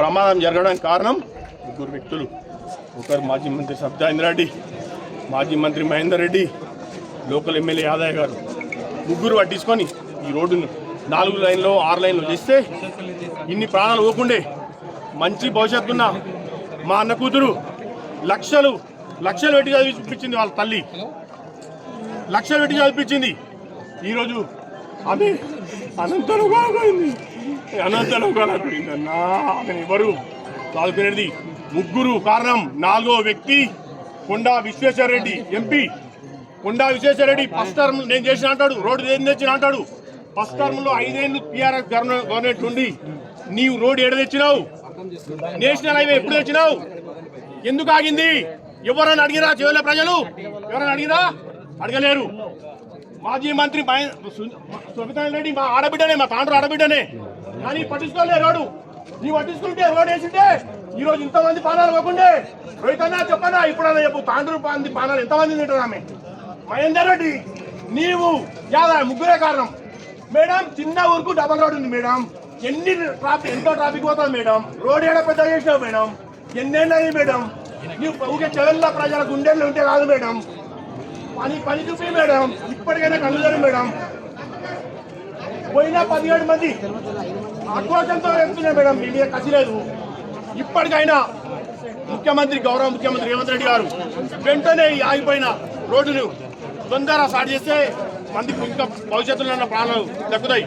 ప్రమాదం జరగడానికి కారణం ముగ్గురు వ్యక్తులు. ఒకరు మాజీ మంత్రి సత్యానంద రెడ్డి మాజీ మంత్రి మహేందర్ రెడ్డి లోకల్ ఎమ్మెల్యే యాదయ్య గారు. ముగ్గురు పట్టించుకొని ఈ రోడ్డును నాలుగు లైన్లో ఆరు లైన్లో చేస్తే ఇన్ని ప్రాణాలు పోకుండే మంచి భవిష్యత్తున్న మా అన్న కూతురు లక్షలు లక్షలు పెట్టి చదివిపించింది వాళ్ళ తల్లి. లక్షలు పెట్టి చదివిపించింది ఈరోజు ఆమె అనంతరం బాగుంది అనంత పోయింది అన్నా ఎవరు? చదువుకునేది ముగ్గురు కారణం నాలుగో వ్యక్తి Konda Vishweshwar Reddy MP. Konda Vishweshwar Reddy first term నేను చేసిన అంటాడు రోడ్డు ఏం తెచ్చిన అంటాడు. ఫస్ట్ టర్మ్లో ఐదేళ్ళు టీఆర్ఎస్ గవర్నమెంట్ ఉండి నీవు రోడ్డు ఏడ తెచ్చినావు? నేషనల్ హైవే ఎప్పుడు తెచ్చినావు? ఎందుకు ఆగింది? ఎవరైనా అడిగిరా చివరి ప్రజలు? ఎవరైనా అడిగిరా? అడగలేరు. మాజీ మంత్రి సుమితా రెడ్డి మా ఆడబిడ్డనే మా తాండ్రు ఆడబిడ్డనే. కానీ పట్టించుకోలే రోడ్డు. నీ పట్టించుకుంటే రోడ్ వేసింటే ఈ రోజు ఇంతమంది పానాలు పోకుండే రోహితన్నా చెప్పనా ఇప్పుడన్నా చెప్పు. తాండ్రు పాంది పానాలు ఎంతమంది తింటారు ఆమె? మహేందర్ రెడ్డి నీవు యాదా ముగ్గురే కారణం. మేడం చిన్న ఊరుకు డబల్ రోడ్ ఉంది మేడం. ఎన్ని ట్రాఫిక్ ఎంతో ట్రాఫిక్ పోతుంది మేడం. రోడ్ ఏడా పెద్ద చేసినావు మేడం? ఎన్నేళ్ళు మేడం? నీవు ఊరికే చెవెళ్ళ ప్రజల గుండెల్లో ఉంటే కాదు మేడం. పని పని చూపి మేడం. ఇప్పటికైనా కళ్ళు మేడం. పోయిన పదిహేడు మంది. ఆక్రోశంతో వెళ్తున్నాయి మేడం మీడియా మీద కసి లేదు ఇప్పటికైనా ముఖ్యమంత్రి గౌరవ ముఖ్యమంత్రి రేవంత్ రెడ్డి గారు వెంటనే ఆగిపోయిన రోడ్డును తొందర స్టార్ట్ చేస్తే మందికి ఇంకా భవిష్యత్తులో ఉన్న ప్రాణాలు దక్కుతాయి.